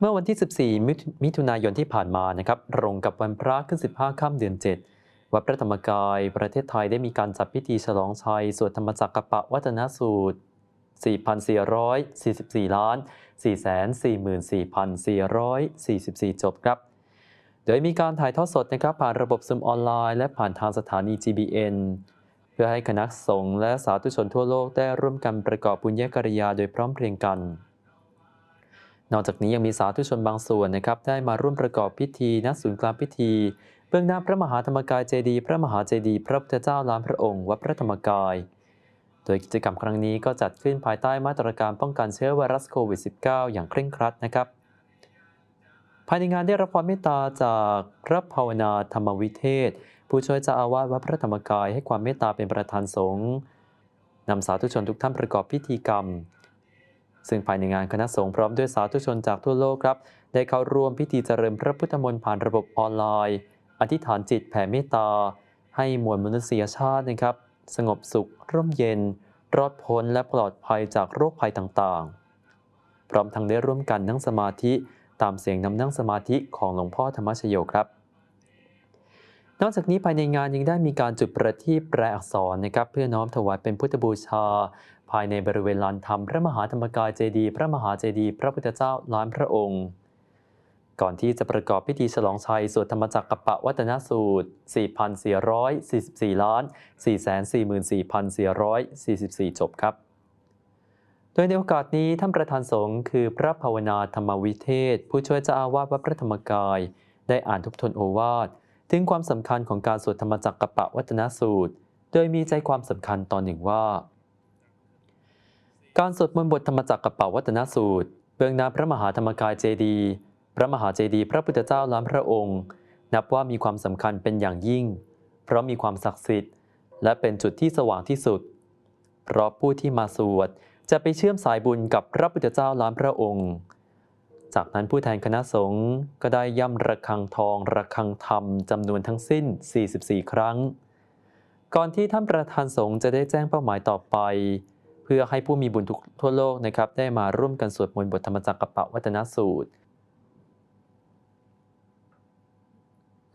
เมื่อวันที่ 14 มิถุนายนที่ผ่านมานะครับตรงกับวันพระขึ้น 15 ค่ำเดือน 7 วัดพระธรรมกาย ประเทศไทยได้มีการจัดพิธีฉลองชัย สวดธรรมจักรกปะวัฒนสูตร 4,444 ล้าน 444,444 จบครับ โดยมีการถ่ายทอดสดนะครับผ่านระบบซึมออนไลน์ และผ่านทางสถานี GBN เพื่อให้คณะสงฆ์และสาธุชนทั่วโลกได้ร่วมกันประกอบบุญญกริยาโดยพร้อมเพรียงกัน นอกจากนี้ยังมีสาธุชนบางส่วนนะครับได้มาร่วมประกอบพิธีณศูนย์กลางพิธี เบื้องหน้าพระมหาธรรมกายเจดีย์พระมหาเจดีย์พระพุทธเจ้าล้านพระองค์วัดพระธรรมกาย โดยกิจกรรมครั้งนี้ก็จัดขึ้นภายใต้มาตรการป้องกันเชื้อไวรัสโควิด -19 อย่างเคร่งครัดนะครับ ภายในงานได้รับความเมตตาจากพระภาวนาธรรมวิเทศ ผู้ช่วยเจ้าอาวาสวัดพระธรรมกายให้ความเมตตาเป็นประธานสงฆ์นำสาธุชนทุกท่านประกอบพิธีกรรม ซึ่งภายในงานคณะสงฆ์พร้อมด้วยสาธุชนจากทั่วโลกครับ ได้เข้าร่วมพิธีเจริญพระพุทธมนต์ผ่านระบบออนไลน์ อธิษฐานจิตแผ่เมตตา ให้มวลมนุษยชาตินะครับ สงบสุข ร่มเย็น รอดพ้นและปลอดภัยจากโรคภัยต่างๆ พร้อมทั้งได้ร่วมกันนั่งสมาธิ ตามเสียงนำนั่งสมาธิของหลวงพ่อธรรมชโยครับนอกจากนี้ภายในงานยังได้มีการจุดประทีปแปลอักษรนะครับเพื่อน้อมถวายเป็นพุทธบูชา ภายในบริเวณลานธรรมพระมหาธรรมกายเจดีย์พระมหาเจดีย์พระพุทธเจ้าล้านพระองค์ ก่อนที่จะประกอบพิธีฉลองชัย สวดธรรมจักรกัปปะวัฒนสูตร 4,444ล้าน444,444 จบครับ โดยในโอกาสนี้ท่านประธานสงฆ์คือพระภาวนาธรรมวิเทศ ผู้ช่วยเจ้าอาวาสวัดพระธรรมกาย ได้อ่านทบทนโอวาทถึงความสำคัญของการสวดธรรมจักรกัปปะวัฒนสูตร โดยมีใจความสำคัญตอนหนึ่งว่า การสวดมนต์บทธรรมจักรกัปปะวัฒนสูตร เบื้องหน้าพระมหาธรรมกายเจดี พระมหาเจดี พระพุทธเจ้าล้านพระองค์ นับว่ามีความสำคัญเป็นอย่างยิ่ง เพราะมีความศักดิ์สิทธิ์ และเป็นจุดที่สว่างที่สุด เพราะผู้ที่มาสวดจะไปเชื่อมสายบุญกับพระพุทธเจ้าล้านพระองค์ จากนั้นผู้แทนคณะสงฆ์ก็ได้ย่ำระฆังทองระฆังธรรมจำนวนทั้งสิ้น 44 ครั้ง ก่อนที่ท่านประธานสงฆ์จะได้แจ้งเป้าหมายต่อไป เพื่อให้ผู้มีบุญทุกทั่วโลกนะครับได้มาร่วมกันสวดมนต์บทธรรมจักรกัปะวัฒนสูตร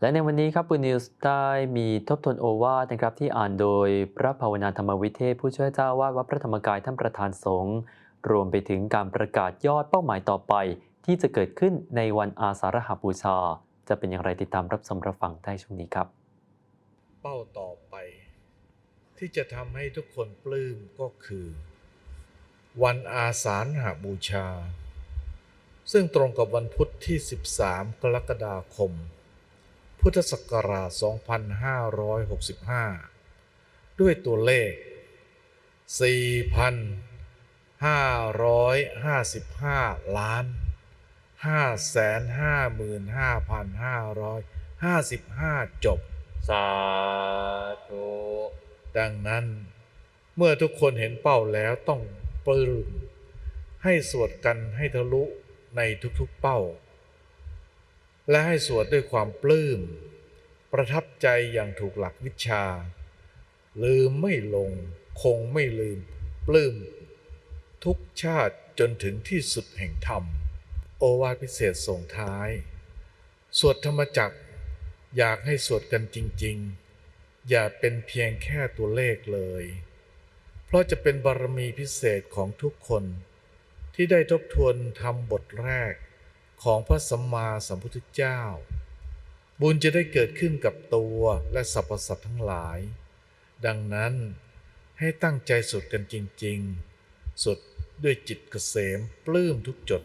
และในวันนี้ครับปุนิวส์ได้มีทบทวนโอวาทนะครับที่อ่านโดยพระภาวนาธรรมวิเทศ ผู้ช่วยเจ้าวาสวัดพระธรรมกายท่านประธานสงฆ์รวมไปถึงการประกาศยอดเป้าหมายต่อไปที่จะเกิดขึ้นในวันอาสาฬหบูชา จะเป็นอย่างไรติดตามรับชมรับฟังได้ช่วงนี้ครับ เป้าต่อไป ที่จะทำให้ทุกคนปลื้มก็คือ วันอาสาฬหาบูชา ซึ่งตรงกับวันพุทธที่ 13 กรกฎาคม พุทธศักราช 2565 ด้วยตัวเลข 4,555 ล้าน 555,555 จบ สาธุ ดังนั้นเมื่อทุกคนเห็นเป้าแล้วต้องปลื้มให้สวดกันให้ทะลุในทุกๆเป้า และให้สวดด้วยความปลื้ม ประทับใจอย่างถูกหลักวิชา ลืมไม่ลง คงไม่ลืม ปลื้ม ทุกชาติจนถึงที่สุดแห่งธรรม โอวาทพิเศษส่งท้าย สวดธรรมจักรอยากให้สวดกันจริง ๆ อย่าเป็นเพียงแค่ตัวเลขเลย เพราะจะเป็นบารมีพิเศษของทุกคน ที่ได้ทบทวนทำบทแรกของพระสัมมาสัมพุทธเจ้า บุญจะได้เกิดขึ้นกับตัวและสรรพสัตว์ทั้งหลาย ดังนั้นให้ตั้งใจสวดกันจริง ๆสวดด้วยจิตเกษมปลื้มทุกจด